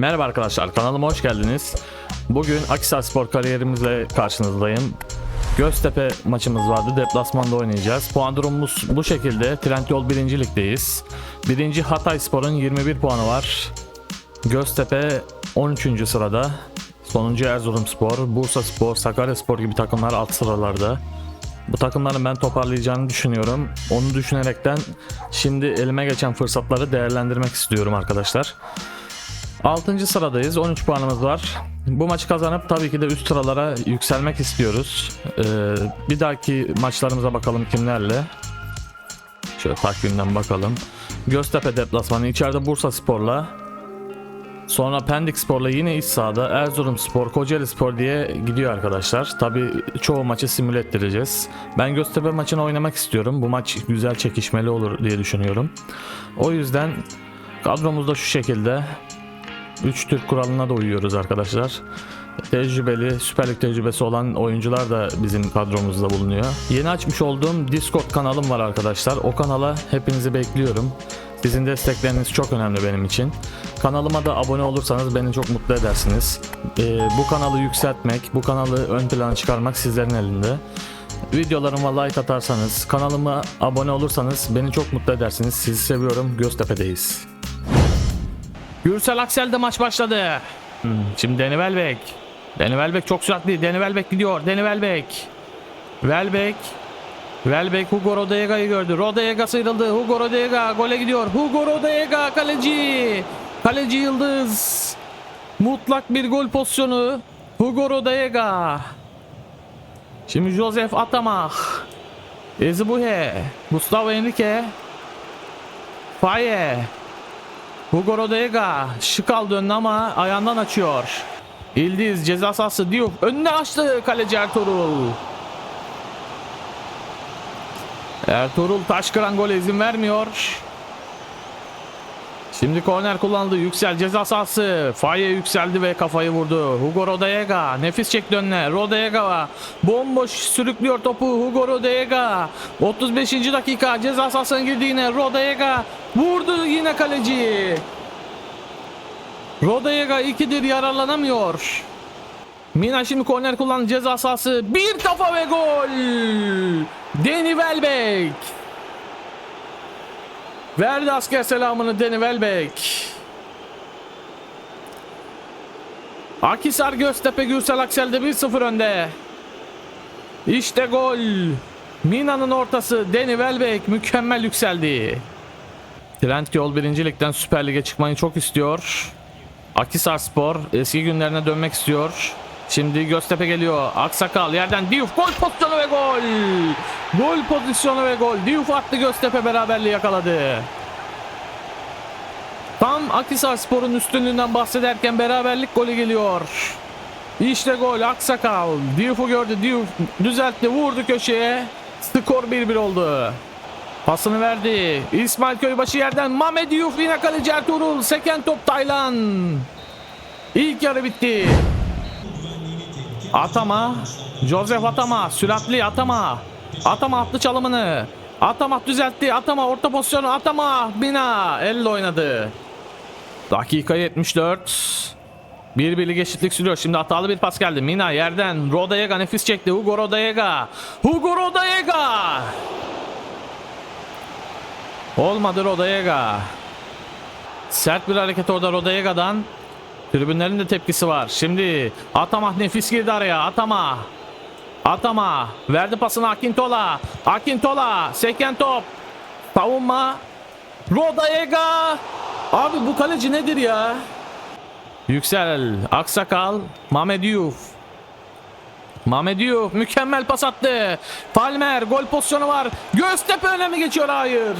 Merhaba arkadaşlar kanalıma hoş geldiniz. Bugün Akisar Spor kariyerimizle karşınızdayım. Göztepe maçımız vardı. Deplasmanda oynayacağız. Puan durumumuz bu şekilde. Trendyol 1. ligdeyiz. 1. Hatay Spor'un 21 puanı var. Göztepe 13. sırada. Sonuncu Erzurumspor, Bursa Spor, Sakarya Spor gibi takımlar alt sıralarda. Bu takımların ben toparlayacağını düşünüyorum. Onu düşünerekten şimdi elime geçen fırsatları değerlendirmek istiyorum arkadaşlar. 6. sıradayız. 13 puanımız var. Bu maçı kazanıp tabii ki de üst sıralara yükselmek istiyoruz. Ee, bir dahaki maçlarımıza bakalım kimlerle. Şöyle takvimden bakalım. Göztepe deplasmanı içeride Bursa Spor'la. Sonra Pendik Spor'la yine iç sahada Erzurum Spor, Kocaeli Spor diye gidiyor arkadaşlar. Tabii çoğu maçı simüle ettireceğiz. Ben Göztepe maçını oynamak istiyorum. Bu maç güzel çekişmeli olur diye düşünüyorum. O yüzden kadromuz da şu şekilde. 3 Türk kuralına da uyuyoruz arkadaşlar. Tecrübeli, Süper Lig tecrübesi olan oyuncular da bizim kadromuzda bulunuyor. Yeni açmış olduğum Discord kanalım var arkadaşlar. O kanala hepinizi bekliyorum. Sizin destekleriniz çok önemli benim için. Kanalıma da abone olursanız beni çok mutlu edersiniz. Ee, bu kanalı yükseltmek, bu kanalı ön plana çıkarmak sizlerin elinde. Videolarıma like atarsanız, kanalıma abone olursanız beni çok mutlu edersiniz. Sizi seviyorum. Göztepe'deyiz. Gürsel Aksel'de maç başladı. Hmm, şimdi Deni Welbeck. Deni Welbeck çok süratli. Deni Welbeck gidiyor. Deni Welbeck. Welbeck. Welbeck Hugo Rodega'yı gördü. Rodega sıyrıldı. Hugo Rodega gole gidiyor. Hugo Rodega kaleci. Kaleci Yıldız. Mutlak bir gol pozisyonu. Hugo Rodega. Şimdi Joseph Atamah. Ezibuhe. Gustavo Henrique. Faye. Hugo Rodega şık aldı önüne ama ayağından açıyor. İldiz ceza sahası Diouf önüne açtı kaleci Ertuğrul. Ertuğrul taş kıran gole izin vermiyor. Şimdi korner kullanıldı. Yüksel ceza sahası. Faye yükseldi ve kafayı vurdu. Hugo Rodega nefis çekti önüne. Rodega bomboş sürüklüyor topu. Hugo Rodega 35. dakika ceza sahasına girdi yine. Rodega vurdu yine kaleci. Rodega ikidir yararlanamıyor. Mina şimdi korner kullandı ceza sahası. Bir kafa ve gol. Deni Welbeck. Verdi asker selamını Deni Welbeck. Akisar Göztepe Gürsel Aksel'de 1-0 önde. İşte gol. Mina'nın ortası Deni Welbeck mükemmel yükseldi. Trendyol 1. Lig'den Süper Lig'e çıkmayı çok istiyor. Akisar Spor eski günlerine dönmek istiyor. Şimdi Göztepe geliyor. Aksakal yerden Diouf gol pozisyonu ve gol. Gol pozisyonu ve gol. Diouf attı Göztepe beraberliği yakaladı. Tam Akisar Spor'un üstünlüğünden bahsederken beraberlik golü geliyor. İşte gol Aksakal. Diouf'u gördü. Diouf düzeltti vurdu köşeye. Skor 1-1 oldu. Pasını verdi. İsmail Köybaşı yerden Mehmet Diouf yine kaleci Ertuğrul. Seken top Taylan. İlk yarı bitti. Atama. Joseph Atama. Süratli Atama. Atama attı çalımını. Atama düzeltti. Atama orta pozisyonu. Atama. Bina. Elle oynadı. Dakika 74. Bir birlik eşitlik sürüyor. Şimdi hatalı bir pas geldi. Mina yerden. Rodayega nefis çekti. Hugo Rodayega. Hugo Rodayega. Olmadı Rodayega. Sert bir hareket orada Rodayega'dan. Tribünlerin de tepkisi var. Şimdi Atama nefis girdi araya. Atama. Atama. Verdi pasını Akintola. Akintola. Seken top. Savunma. Rodayega. Abi bu kaleci nedir ya? Yüksel. Aksakal. Mehmet Diouf mükemmel pas attı. Palmer gol pozisyonu var. Göztepe öne mi geçiyor? Hayır.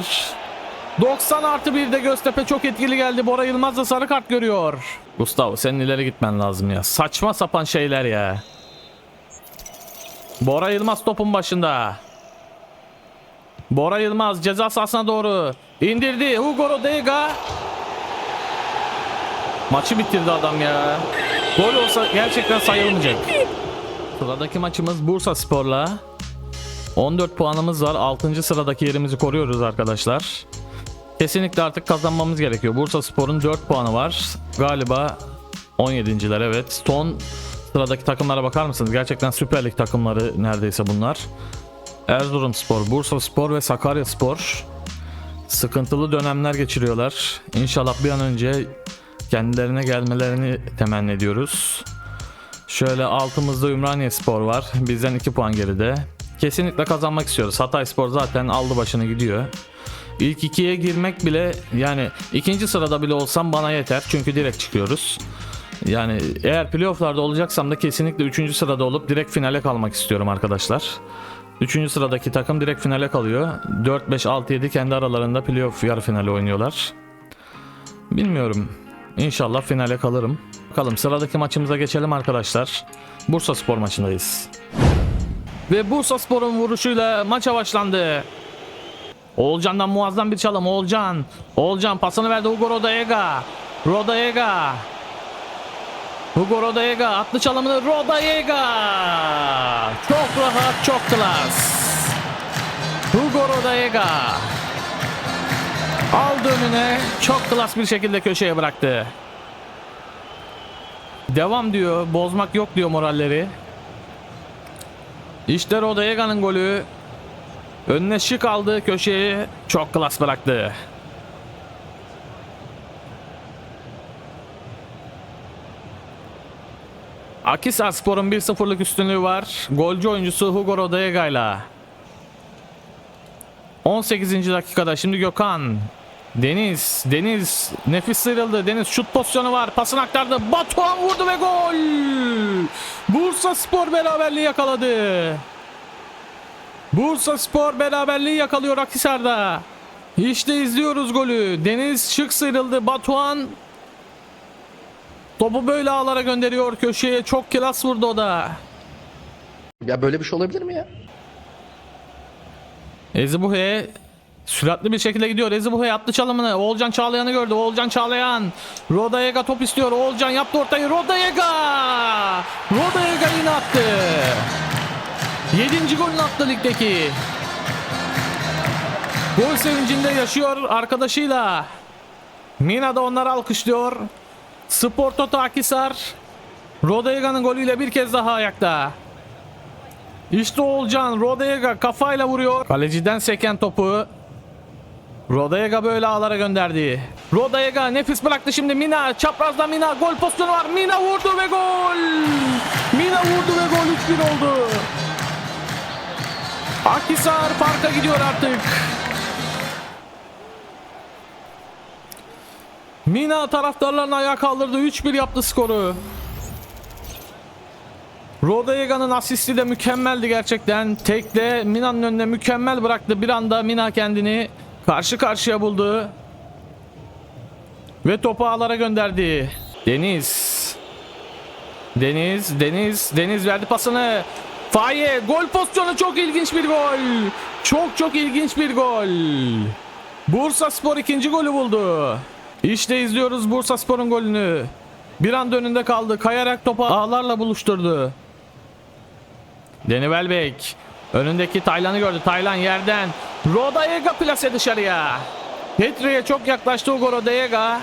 90 artı 1'de Göztepe çok etkili geldi. Bora Yılmaz da sarı kart görüyor. Gustavo senin ileri gitmen lazım ya. Saçma sapan şeyler ya. Bora Yılmaz topun başında. Bora Yılmaz ceza sahasına doğru indirdi. Hugo Rodega maçı bitirdi adam ya. Gol olsa gerçekten sayılmayacak. Sıradaki maçımız Bursa Spor'la. 14 puanımız var. 6. sıradaki yerimizi koruyoruz arkadaşlar. Kesinlikle artık kazanmamız gerekiyor. Bursa Spor'un 4 puanı var. Galiba 17.ler evet. Son sıradaki takımlara bakar mısınız? Gerçekten Süper Lig takımları neredeyse bunlar. Erzurumspor, Bursa Spor ve Sakarya Spor sıkıntılı dönemler geçiriyorlar. İnşallah bir an önce kendilerine gelmelerini temenni ediyoruz. Şöyle altımızda Ümraniye Spor var. Bizden 2 puan geride. Kesinlikle kazanmak istiyoruz. Hatay Spor zaten aldı başını gidiyor. İlk ikiye girmek bile yani ikinci sırada bile olsam bana yeter. Çünkü direkt çıkıyoruz. Yani eğer playofflarda olacaksam da kesinlikle 3. sırada olup direkt finale kalmak istiyorum arkadaşlar. 3. sıradaki takım direkt finale kalıyor. 4, 5, 6, 7 kendi aralarında playoff yarı finali oynuyorlar. Bilmiyorum. İnşallah finale kalırım. Bakalım sıradaki maçımıza geçelim arkadaşlar. Bursa Spor maçındayız. Ve Bursa Spor'un vuruşuyla maça başlandı. Oğulcan'dan muazzam bir çalım. Oğulcan. Oğulcan pasını verdi Hugo Rodallega. Rodallega. Hugo Rodallega attı çalımını Rodallega. Çok rahat, çok klas. Hugo Rodallega. Aldı önüne çok klas bir şekilde köşeye bıraktı. Devam diyor. Bozmak yok diyor moralleri. İşte Rodallega'nın golü. Önüne şık aldı köşeyi. Çok klas bıraktı. Akisar Spor'un 1-0'lık üstünlüğü var. Golcü oyuncusu Hugo Rodallega ile. 18. dakikada şimdi Gökhan. Deniz, Deniz nefis sıyrıldı. Deniz şut pozisyonu var. Pasını aktardı. Batuhan vurdu ve gol. Bursa Spor beraberliği yakaladı. Bursa Spor beraberliği yakalıyor Akhisar'da. İşte izliyoruz golü. Deniz şık sıyrıldı. Batuhan topu böyle ağlara gönderiyor köşeye. Çok klas vurdu o da. Ya böyle bir şey olabilir mi ya? Ezibuhe süratli bir şekilde gidiyor. Ezibuhe attı çalımını. Oğulcan Çağlayan'ı gördü. Oğulcan Çağlayan. Rodayega top istiyor. Oğulcan yaptı ortayı. Rodayega! Rodayega yine attı. Yedinci golünü attı ligdeki. Gol sevincinde yaşıyor arkadaşıyla. Mina da onları alkışlıyor. Spor Toto Akisar. Golüyle bir kez daha ayakta. İşte Oğulcan Rodayega kafayla vuruyor. Kaleciden seken topu. Rodayega böyle ağlara gönderdi. Rodayega nefis bıraktı şimdi Mina. Çaprazda Mina. Gol pozisyonu var. Mina vurdu ve gol. Mina vurdu ve gol 3-1 oldu. Akhisar farka gidiyor artık. Mina taraftarlarını ayağa kaldırdı. 3-1 yaptı skoru. Rodayega'nın asisti de mükemmeldi gerçekten. Tekle Mina'nın önüne mükemmel bıraktı. Bir anda Mina kendini karşı karşıya buldu. Ve topu ağlara gönderdi. Deniz. Deniz, Deniz, Deniz verdi pasını. Faye gol pozisyonu çok ilginç bir gol. Çok çok ilginç bir gol. Bursa Spor ikinci golü buldu. İşte izliyoruz Bursa Spor'un golünü. Bir anda önünde kaldı. Kayarak topu ağlarla buluşturdu. Deni Welbeck önündeki Taylan'ı gördü. Taylan yerden. Rodayega plase dışarıya. Petri'ye çok yaklaştı Hugo Rodayega.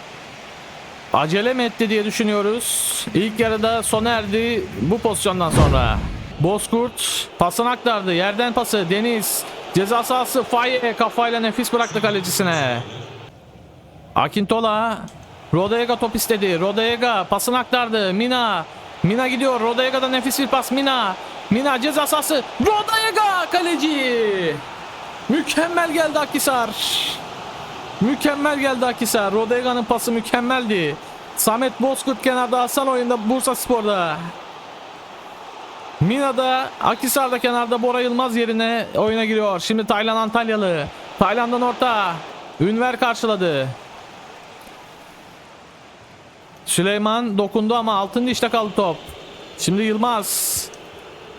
Acele mi etti diye düşünüyoruz. İlk yarıda sona erdi bu pozisyondan sonra. Bozkurt pasını aktardı. Yerden pası Deniz. Ceza sahası Faye kafayla nefis bıraktı kalecisine. Akintola Rodayega top istedi. Rodayega pasını aktardı. Mina. Mina gidiyor. Rodayega'da nefis bir pas. Mina. Mina ceza sahası. Rodayega kaleci. Mükemmel geldi Akisar. Mükemmel geldi Akisar. Rodayega'nın pası mükemmeldi. Samet Bozkurt kenarda Hasan oyunda Bursa Spor'da. Mina da Akisar da kenarda Bora Yılmaz yerine oyuna giriyor. Şimdi Taylan Antalyalı. Taylan'dan orta. Ünver karşıladı. Süleyman dokundu ama altın dişte kaldı top. Şimdi Yılmaz.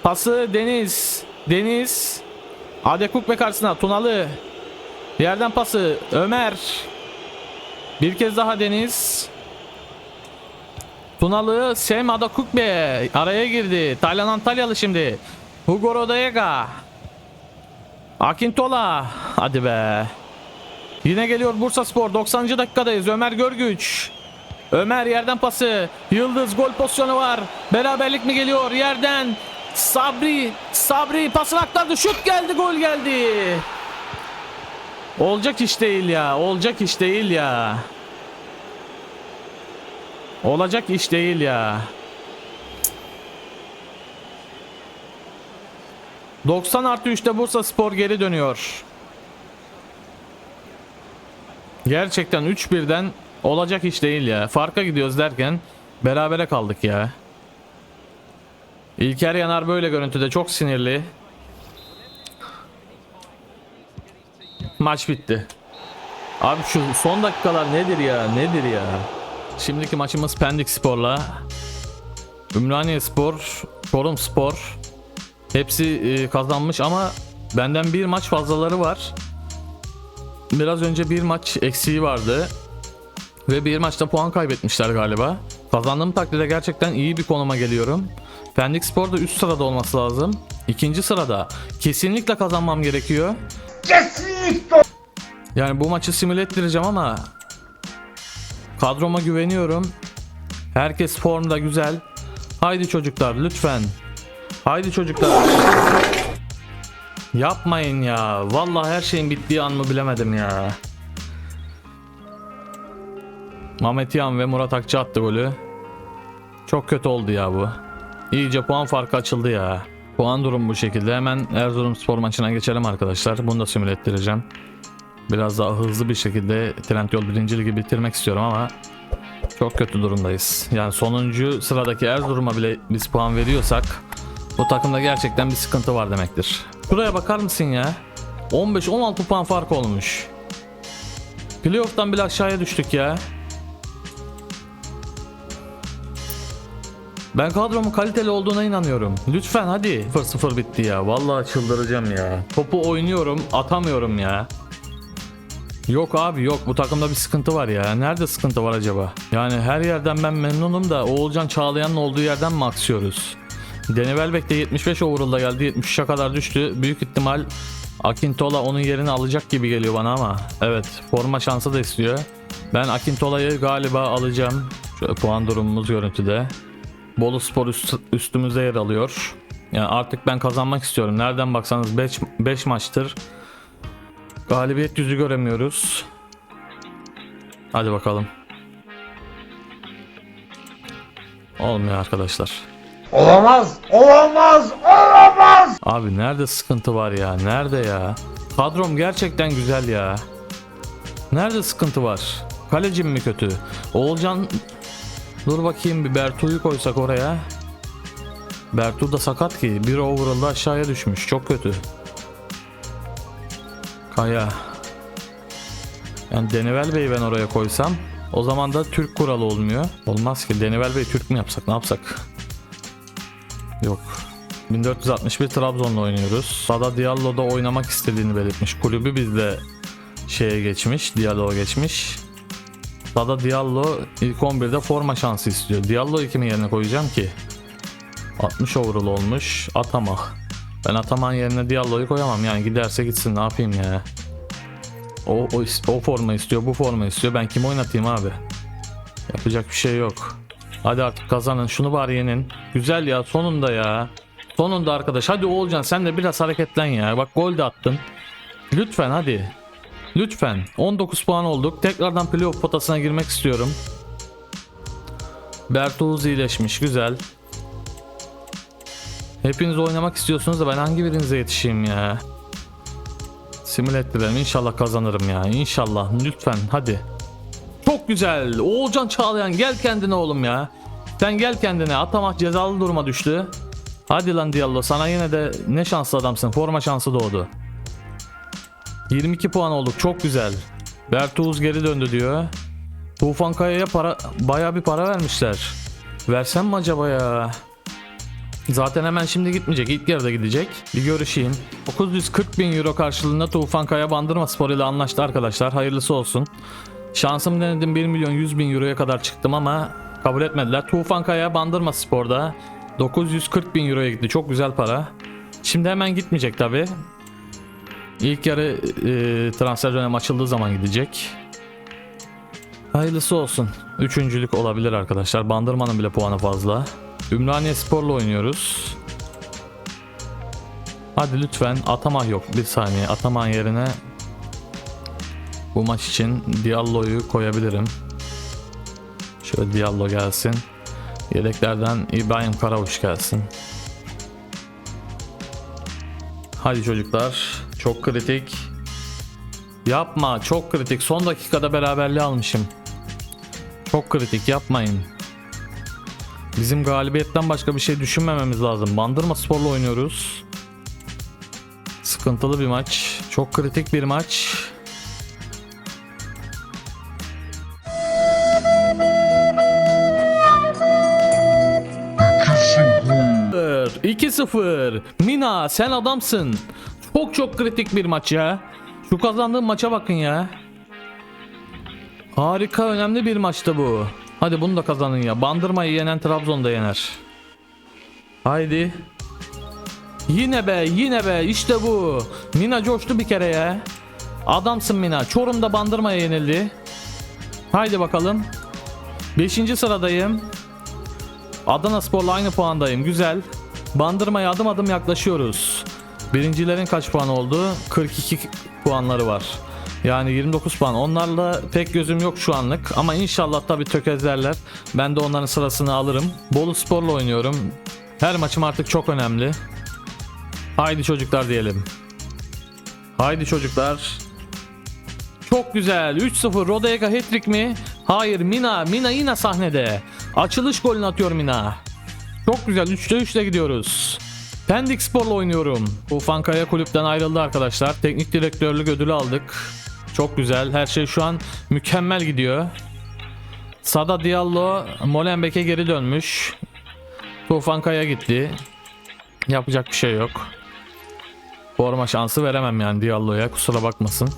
Pası Deniz. Deniz. Adekuk ve karşısına Tunalı. Yerden pası Ömer. Bir kez daha Deniz. Tunalı Sem Adakukbe araya girdi. Taylan Antalyalı şimdi. Hugo Rodayega. Akintola. Hadi be. Yine geliyor Bursa Spor 90. dakikadayız Ömer Görgüç. Ömer yerden pası. Yıldız gol pozisyonu var. Beraberlik mi geliyor yerden? Sabri, Sabri pasını aktardı. Şut geldi, gol geldi. Olacak iş değil ya. Olacak iş değil ya. Olacak iş değil ya. 90 artı 3'te Bursa Spor geri dönüyor. Gerçekten 3-1'den olacak iş değil ya. Farka gidiyoruz derken berabere kaldık ya. İlker Yanar böyle görüntüde çok sinirli. Maç bitti. Abi şu son dakikalar nedir ya? Nedir ya? Şimdiki maçımız Pendik Spor'la. Ümraniye Spor, Çorum Spor. Hepsi e, kazanmış ama benden bir maç fazlaları var. Biraz önce bir maç eksiği vardı. Ve bir maçta puan kaybetmişler galiba. Kazandığım takdirde gerçekten iyi bir konuma geliyorum. Pendik Spor da üst sırada olması lazım. İkinci sırada. Kesinlikle kazanmam gerekiyor. Yani bu maçı simüle ettireceğim ama kadroma güveniyorum. Herkes formda güzel. Haydi çocuklar lütfen. Haydi çocuklar. Yapmayın ya. Vallahi her şeyin bittiği an mı bilemedim ya. Mehmet Yan ve Murat Akçı attı golü. Çok kötü oldu ya bu. İyice puan farkı açıldı ya. Puan durum bu şekilde. Hemen Erzurum spor maçına geçelim arkadaşlar. Bunu da simüle ettireceğim. Biraz daha hızlı bir şekilde Trendyol 1. Ligi bitirmek istiyorum ama çok kötü durumdayız. Yani sonuncu sıradaki Erzurum'a bile biz puan veriyorsak bu takımda gerçekten bir sıkıntı var demektir. Şuraya bakar mısın ya? 15-16 puan fark olmuş. Playoff'tan bile aşağıya düştük ya. Ben kadromun kaliteli olduğuna inanıyorum. Lütfen hadi. 0-0 bitti ya. Vallahi çıldıracağım ya. Topu oynuyorum, atamıyorum ya. Yok abi yok bu takımda bir sıkıntı var ya. Nerede sıkıntı var acaba? Yani her yerden ben memnunum da Oğulcan Çağlayan'ın olduğu yerden mi aksıyoruz? Welbeck de 75 overall'da geldi. 73'e kadar düştü. Büyük ihtimal Akintola onun yerini alacak gibi geliyor bana ama. Evet forma şansı da istiyor. Ben Akintola'yı galiba alacağım. Şöyle puan durumumuz görüntüde. Bolu Spor üst, üstümüzde yer alıyor. Yani artık ben kazanmak istiyorum. Nereden baksanız 5 maçtır galibiyet yüzü göremiyoruz. Hadi bakalım. Olmuyor arkadaşlar. Olamaz, olamaz, olamaz. Abi nerede sıkıntı var ya? Nerede ya? Kadrom gerçekten güzel ya. Nerede sıkıntı var? Kalecim mi kötü? Oğulcan Dur bakayım bir Bertu'yu koysak oraya. Bertu da sakat ki. Bir overall'da aşağıya düşmüş. Çok kötü. Kaya. Yani Denivel Bey'i ben oraya koysam o zaman da Türk kuralı olmuyor. Olmaz ki. Denivel Bey Türk mü yapsak? Ne yapsak? Yok. 1461 Trabzon'la oynuyoruz. Sada Diallo da oynamak istediğini belirtmiş. Kulübü bizde şeye geçmiş, Diallo'ya geçmiş. Sada Diallo ilk 11'de forma şansı istiyor. Diallo'yu kimin yerine koyacağım ki? 60 overall olmuş. Atamak. Ben Ataman yerine Diallo'yu koyamam yani giderse gitsin ne yapayım ya. O, o, o forma istiyor, bu forma istiyor. Ben kimi oynatayım abi? Yapacak bir şey yok. Hadi artık kazanın. Şunu bari yenin. Güzel ya sonunda ya. Sonunda arkadaş. Hadi Oğulcan sen de biraz hareketlen ya. Bak gol de attın. Lütfen hadi. Lütfen. 19 puan olduk. Tekrardan playoff potasına girmek istiyorum. Bertuğuz iyileşmiş. Güzel. Hepiniz oynamak istiyorsunuz da ben hangi birinize yetişeyim ya? Simüle ettirelim. İnşallah kazanırım ya. İnşallah. Lütfen hadi. Çok güzel. Oğulcan Çağlayan gel kendine oğlum ya. Sen gel kendine. Atamak cezalı duruma düştü. Hadi lan Diallo sana yine de ne şanslı adamsın. Forma şansı doğdu. 22 puan olduk. Çok güzel. Bertuğuz geri döndü diyor. Tufan Kaya'ya para bayağı bir para vermişler. Versem mi acaba ya? Zaten hemen şimdi gitmeyecek. İlk yarıda gidecek. Bir görüşeyim. 940 bin euro karşılığında Tufan Kaya Bandırma Spor ile anlaştı arkadaşlar. Hayırlısı olsun. Şansım denedim 1 milyon 100 bin euroya kadar çıktım ama kabul etmediler. Tufan Kaya Bandırma Spor'da 940 bin euroya gitti. Çok güzel para. Şimdi hemen gitmeyecek tabi. İlk yarı e, transfer dönem açıldığı zaman gidecek. Hayırlısı olsun. Üçüncülük olabilir arkadaşlar. Bandırma'nın bile puanı fazla. Ümraniye Spor'la oynuyoruz. Hadi lütfen Atamah yok. Bir saniye. Atamah yerine bu maç için Diallo'yu koyabilirim. Şöyle Diallo gelsin. Yedeklerden İbrahim Karavuş gelsin. Hadi çocuklar. Çok kritik. Yapma. Çok kritik. Son dakikada beraberliği almışım. Çok kritik. Yapmayın. Bizim galibiyetten başka bir şey düşünmememiz lazım. Bandırma Spor'la oynuyoruz. Sıkıntılı bir maç. Çok kritik bir maç. Sıfır, 2-0. Mina sen adamsın. Çok çok kritik bir maç ya. Şu kazandığım maça bakın ya. Harika önemli bir maçtı bu. Hadi bunu da kazanın ya. Bandırmayı yenen Trabzon da yener. Haydi. Yine be yine be işte bu. Mina coştu bir kere ya. Adamsın Mina. Çorum'da bandırmaya yenildi. Haydi bakalım. 5. sıradayım. Adana Spor'la aynı puandayım. Güzel. Bandırmaya adım adım yaklaşıyoruz. Birincilerin kaç puan oldu? 42 puanları var. Yani 29 puan. Onlarla pek gözüm yok şu anlık. Ama inşallah tabii tökezlerler. Ben de onların sırasını alırım. Bolu Spor'la oynuyorum. Her maçım artık çok önemli. Haydi çocuklar diyelim. Haydi çocuklar. Çok güzel. 3-0 Rodega hat-trick mi? Hayır Mina. Mina yine sahnede. Açılış golünü atıyor Mina. Çok güzel. 3'te 3'te gidiyoruz. Pendik Spor'la oynuyorum. Ufan Kaya kulüpten ayrıldı arkadaşlar. Teknik direktörlük ödülü aldık. Çok güzel. Her şey şu an mükemmel gidiyor. Sada Diallo Molenbeek'e geri dönmüş. Tufan Kaya gitti. Yapacak bir şey yok. Forma şansı veremem yani Diallo'ya kusura bakmasın.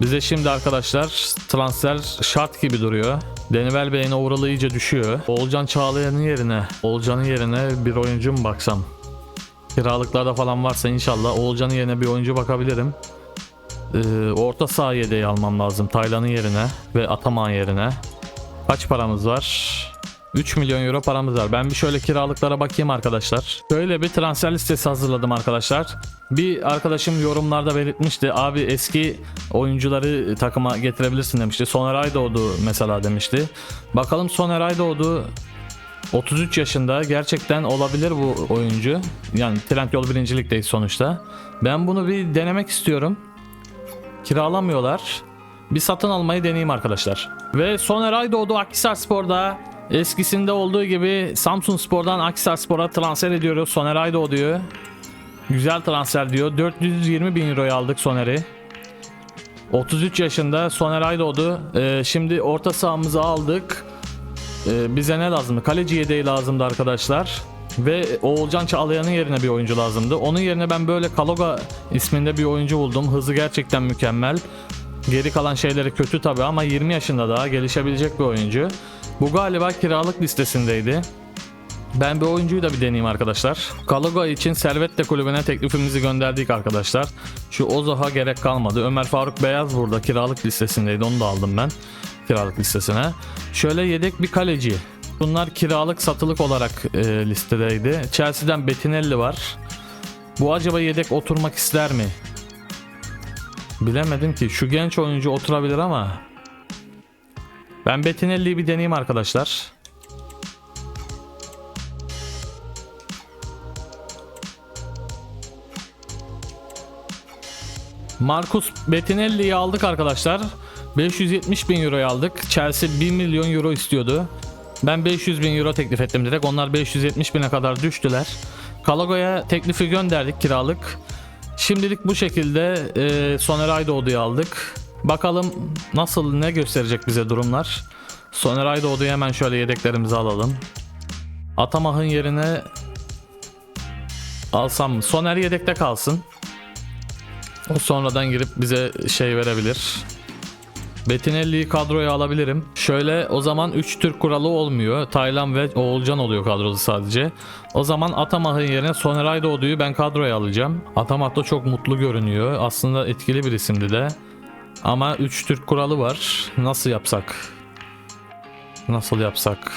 Bize şimdi arkadaşlar transfer şart gibi duruyor. Denivel Bey'in overall'ı iyice düşüyor. Olcan Çağlayan'ın yerine, Olcan'ın yerine bir oyuncu mu baksam? Kiralıklarda falan varsa inşallah Olcan'ın yerine bir oyuncu bakabilirim. Ee, orta saha yedeği almam lazım Taylan'ın yerine ve Ataman yerine. Kaç paramız var? 3 milyon euro paramız var. Ben bir şöyle kiralıklara bakayım arkadaşlar. Şöyle bir transfer listesi hazırladım arkadaşlar. Bir arkadaşım yorumlarda belirtmişti. Abi eski oyuncuları takıma getirebilirsin demişti. Soner Aydoğdu mesela demişti. Bakalım Soner Aydoğdu 33 yaşında gerçekten olabilir bu oyuncu. Yani Trendyol birincilikteyiz sonuçta. Ben bunu bir denemek istiyorum. Kiralamıyorlar. Bir satın almayı deneyeyim arkadaşlar. Ve Soner Aydoğdu Akhisar Spor'da eskisinde olduğu gibi Samsun Spor'dan Akhisar Spor'a transfer ediyoruz. Soner Aydoğdu'yu. Güzel transfer diyor. 420 bin euroya aldık Soner'i. 33 yaşında Soner Aydoğdu. Ee, şimdi orta sahamızı aldık. Ee, bize ne lazımdı? Kaleci yedeği lazımdı arkadaşlar. Ve Oğulcan Çağlayan'ın yerine bir oyuncu lazımdı. Onun yerine ben böyle Kaloga isminde bir oyuncu buldum. Hızı gerçekten mükemmel. Geri kalan şeyleri kötü tabi ama 20 yaşında daha gelişebilecek bir oyuncu. Bu galiba kiralık listesindeydi. Ben bir oyuncuyu da bir deneyeyim arkadaşlar. Kaloga için Servette kulübüne teklifimizi gönderdik arkadaşlar. Şu Ozaha gerek kalmadı. Ömer Faruk Beyaz burada kiralık listesindeydi. Onu da aldım ben kiralık listesine. Şöyle yedek bir kaleci. Bunlar kiralık satılık olarak e, listedeydi. Chelsea'den Bettinelli var. Bu acaba yedek oturmak ister mi? Bilemedim ki. Şu genç oyuncu oturabilir ama. Ben Bettinelli'yi bir deneyeyim arkadaşlar. Marcus Bettinelli'yi aldık arkadaşlar. 570 bin euroya aldık. Chelsea 1 milyon euro istiyordu. Ben 500 bin euro teklif ettim direkt. Onlar 570 bine kadar düştüler. Kalago'ya teklifi gönderdik kiralık. Şimdilik bu şekilde e, Soner Aydoğdu'yu aldık. Bakalım nasıl ne gösterecek bize durumlar. Soner Aydoğdu'yu hemen şöyle yedeklerimizi alalım. Atamah'ın yerine alsam? Soner yedekte kalsın. O sonradan girip bize şey verebilir. Bettinelli'yi kadroya alabilirim. Şöyle o zaman 3 Türk kuralı olmuyor. Taylan ve Oğulcan oluyor kadroda sadece. O zaman Atamah'ın yerine Soner Aydoğdu'yu ben kadroya alacağım. Atamah da çok mutlu görünüyor. Aslında etkili bir isimdi de. Ama 3 Türk kuralı var. Nasıl yapsak? Nasıl yapsak?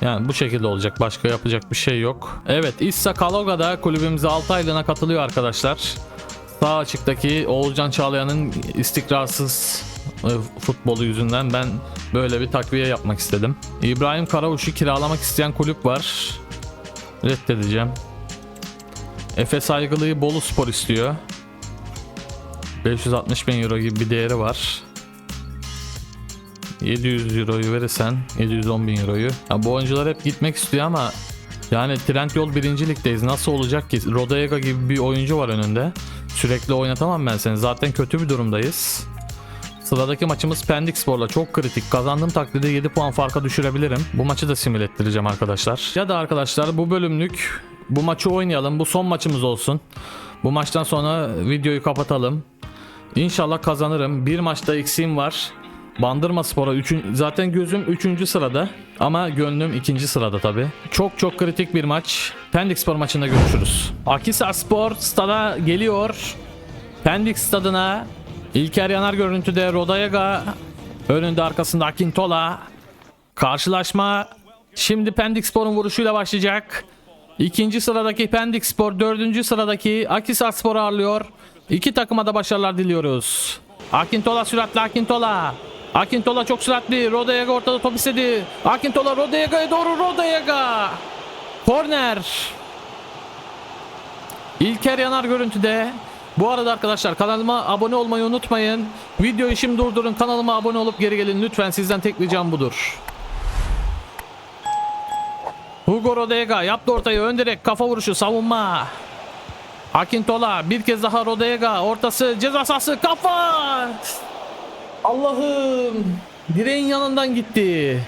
Yani bu şekilde olacak. Başka yapacak bir şey yok. Evet İssa Kaloga da kulübümüze 6 aylığına katılıyor arkadaşlar. Sağ açıktaki Oğulcan Çağlayan'ın istikrarsız e, futbolu yüzünden ben böyle bir takviye yapmak istedim. İbrahim Karavuş'u kiralamak isteyen kulüp var. Reddedeceğim. Efe Saygılı'yı Bolu Spor istiyor. 560 bin euro gibi bir değeri var. 700 euroyu verirsen 710 bin euroyu. Ya bu oyuncular hep gitmek istiyor ama yani Trendyol birinci ligdeyiz. Nasıl olacak ki? Rodega gibi bir oyuncu var önünde. Sürekli oynatamam ben seni. Zaten kötü bir durumdayız. Sıradaki maçımız Pendik Spor'la çok kritik. Kazandığım takdirde 7 puan farka düşürebilirim. Bu maçı da simüle ettireceğim arkadaşlar. Ya da arkadaşlar bu bölümlük bu maçı oynayalım. Bu son maçımız olsun. Bu maçtan sonra videoyu kapatalım. İnşallah kazanırım. Bir maçta eksiğim var. Bandırma Spor'a üçün, zaten gözüm 3. sırada ama gönlüm 2. sırada tabi. Çok çok kritik bir maç. Pendik Spor maçında görüşürüz. Akisar Spor stada geliyor. Pendik stadına İlker Yanar görüntüde Rodayaga önünde arkasında Akintola. Karşılaşma şimdi Pendik Spor'un vuruşuyla başlayacak. İkinci sıradaki Pendik Spor, dördüncü sıradaki Akisar Spor ağırlıyor. İki takıma da başarılar diliyoruz. Akintola süratli Akintola. Akintola çok süratli. Rodayaga ortada top istedi. Akintola Rodayaga'ya doğru Rodayaga. Korner. İlker Yanar görüntüde. Bu arada arkadaşlar kanalıma abone olmayı unutmayın. Videoyu şimdi durdurun. Kanalıma abone olup geri gelin lütfen. Sizden tek ricam budur. Hugo Rodega yaptı ortayı ön direk kafa vuruşu savunma. Akintola bir kez daha Rodega ortası ceza sahası kafa. Allah'ım direğin yanından gitti.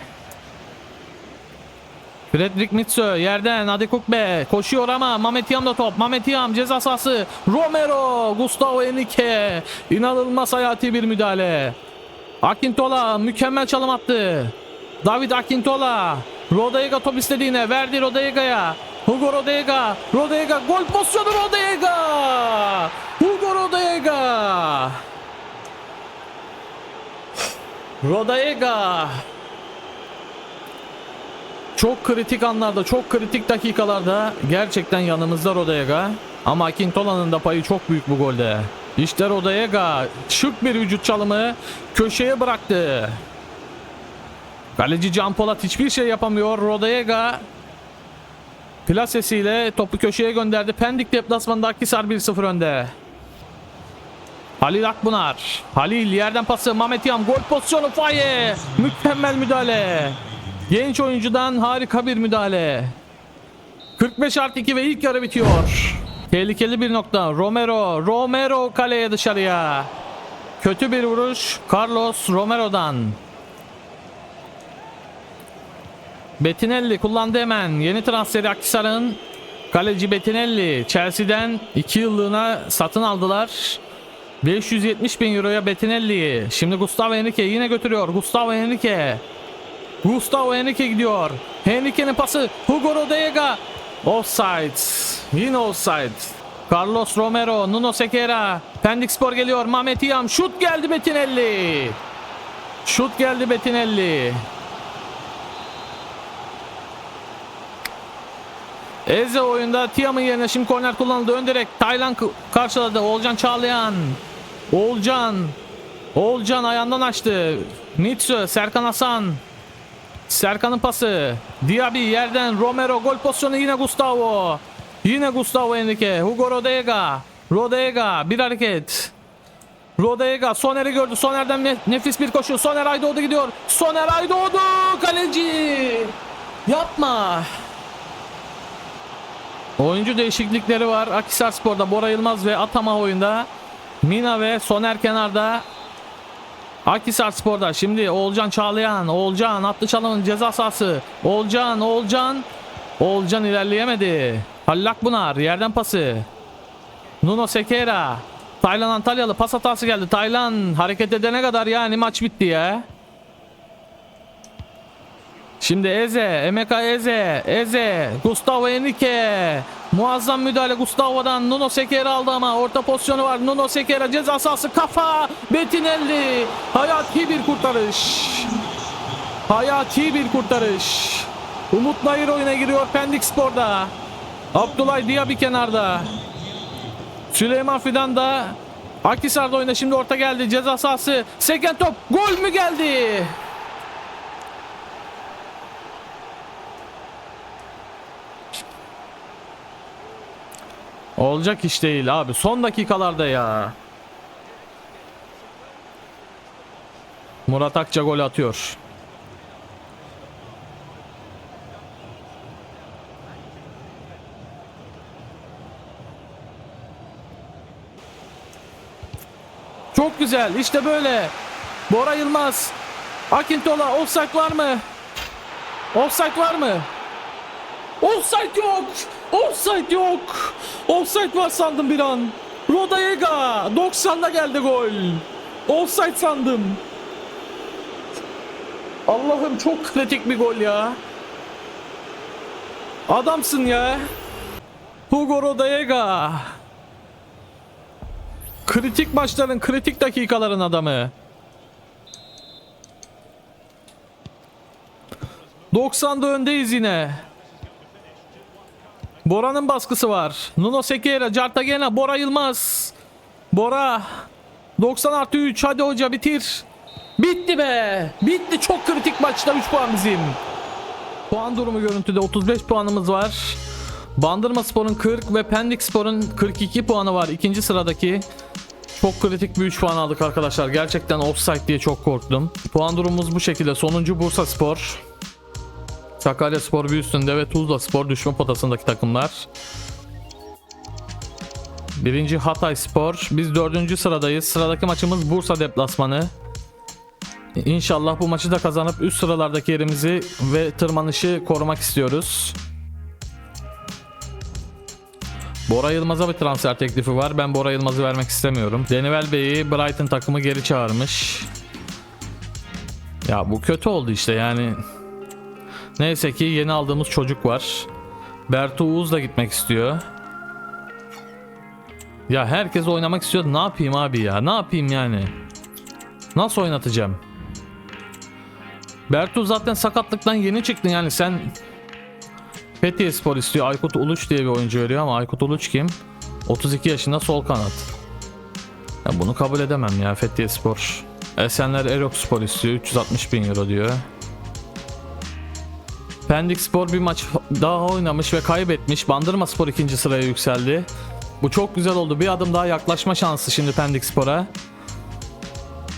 Fredrik Mitsu yerden Adekukbe koşuyor ama Mamet Yam da top. Mamet Yam ceza sahası. Romero, Gustavo Henrique. İnanılmaz hayati bir müdahale. Akintola mükemmel çalım attı. David Akintola. Rodega top istediğine verdi Rodega'ya. Hugo Rodega. Rodega gol pozisyonu Rodega. Hugo Rodega. Rodega. Çok kritik anlarda, çok kritik dakikalarda gerçekten yanımızda Rodega. Ama Akintola'nın da payı çok büyük bu golde. İşte Rodega şık bir vücut çalımı köşeye bıraktı. Kaleci Can Polat hiçbir şey yapamıyor. Rodega plasesiyle topu köşeye gönderdi. Pendik deplasmanında Akhisar 1-0 önde. Halil Akbunar. Halil yerden pası Mehmet Yam gol pozisyonu Faye. Mükemmel müdahale. Genç oyuncudan harika bir müdahale. 45 artı 2 ve ilk yarı bitiyor. Tehlikeli bir nokta. Romero. Romero kaleye dışarıya. Kötü bir vuruş. Carlos Romero'dan. Bettinelli kullandı hemen. Yeni transferi Akhisar'ın. Kaleci Bettinelli. Chelsea'den 2 yıllığına satın aldılar. 570 bin euroya Bettinelli'yi. Şimdi Gustavo Henrique yine götürüyor. Gustavo Henrique. Gustavo Henrique gidiyor. Henrique'nin pası. Hugo Rodega. Offside. Yine offside. Carlos Romero. Nuno Sequeira. Pendik Spor geliyor. Mehmet İyam. Şut geldi Bettinelli. Şut geldi Bettinelli. Eze oyunda Tiam'ın yerine şimdi korner kullanıldı. Ön direk Taylan karşıladı. Olcan Çağlayan. Olcan. Olcan ayağından açtı. Mitsu, Serkan Hasan. Serkan'ın pası. Diaby yerden Romero gol pozisyonu yine Gustavo. Yine Gustavo Henrique. Hugo Rodega. Rodega bir hareket. Rodega Soner'i gördü. Soner'den ne- nefis bir koşu. Soner Aydoğdu gidiyor. Soner Aydoğdu kaleci. Yapma. Oyuncu değişiklikleri var. Akhisar Spor'da Bora Yılmaz ve Atama oyunda. Mina ve Soner kenarda. Akhisar Spor'da şimdi Oğulcan Çağlayan. Oğulcan attı çalımın ceza sahası. Oğulcan, Oğulcan. Oğulcan ilerleyemedi. Hallak Bunar yerden pası. Nuno Sequeira. Taylan Antalyalı pas hatası geldi. Taylan hareket edene kadar yani maç bitti ya. Şimdi Eze, Emeka Eze, Eze, Gustavo Henrique. Muazzam müdahale Gustavo'dan. Nuno Sekera aldı ama orta pozisyonu var. Nuno Sekera ceza sahası kafa. Betinelli. Hayati bir kurtarış. Hayati bir kurtarış. Umut Nayır oyuna giriyor Pendik Spor'da. Abdullah Diaby kenarda. Süleyman Fidan da Akhisar'da oyunda şimdi orta geldi. Ceza sahası. Seken top. Gol mü geldi? Olacak iş değil abi. Son dakikalarda ya. Murat Akça gol atıyor. Çok güzel. İşte böyle. Bora Yılmaz. Akintola offside var mı? Offside var mı? Offside yok. Offside yok. Offside var sandım bir an. Rodayega 90'da geldi gol. Offside sandım. Allah'ım çok kritik bir gol ya. Adamsın ya. Hugo Rodayega. Kritik maçların kritik dakikaların adamı. 90'da öndeyiz yine. Bora'nın baskısı var. Nuno Sekera, Cartagena, Bora Yılmaz. Bora. 90 artı 3. Hadi hoca bitir. Bitti be. Bitti. Çok kritik maçta 3 puan bizim. Puan durumu görüntüde 35 puanımız var. Bandırma Spor'un 40 ve Pendik Spor'un 42 puanı var. İkinci sıradaki. Çok kritik bir 3 puan aldık arkadaşlar. Gerçekten offside diye çok korktum. Puan durumumuz bu şekilde. Sonuncu Bursa Spor. Sakarya Spor bir üstünde ve Tuzla Spor düşme potasındaki takımlar. Birinci Hatay Spor. Biz dördüncü sıradayız. Sıradaki maçımız Bursa deplasmanı. İnşallah bu maçı da kazanıp üst sıralardaki yerimizi ve tırmanışı korumak istiyoruz. Bora Yılmaz'a bir transfer teklifi var. Ben Bora Yılmaz'ı vermek istemiyorum. Denivel Bey'i Brighton takımı geri çağırmış. Ya bu kötü oldu işte yani. Neyse ki yeni aldığımız çocuk var. Bertu Uğuz da gitmek istiyor. Ya herkes oynamak istiyor. Ne yapayım abi ya? Ne yapayım yani? Nasıl oynatacağım? Bertu zaten sakatlıktan yeni çıktın yani sen Fethiye Spor istiyor. Aykut Uluç diye bir oyuncu veriyor ama Aykut Uluç kim? 32 yaşında sol kanat. Ya bunu kabul edemem ya Fethiye Spor. Esenler Erok Spor istiyor. 360 bin euro diyor. Pendik Spor bir maç daha oynamış ve kaybetmiş. Bandırma Spor ikinci sıraya yükseldi. Bu çok güzel oldu. Bir adım daha yaklaşma şansı şimdi Pendik Spor'a.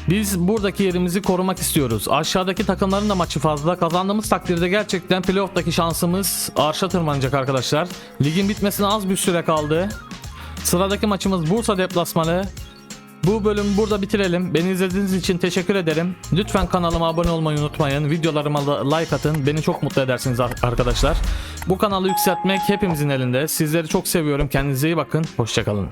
Biz buradaki yerimizi korumak istiyoruz. Aşağıdaki takımların da maçı fazla. Kazandığımız takdirde gerçekten playoff'taki şansımız arşa tırmanacak arkadaşlar. Ligin bitmesine az bir süre kaldı. Sıradaki maçımız Bursa deplasmanı. Bu bölümü burada bitirelim. Beni izlediğiniz için teşekkür ederim. Lütfen kanalıma abone olmayı unutmayın. Videolarıma da like atın. Beni çok mutlu edersiniz arkadaşlar. Bu kanalı yükseltmek hepimizin elinde. Sizleri çok seviyorum. Kendinize iyi bakın. Hoşçakalın.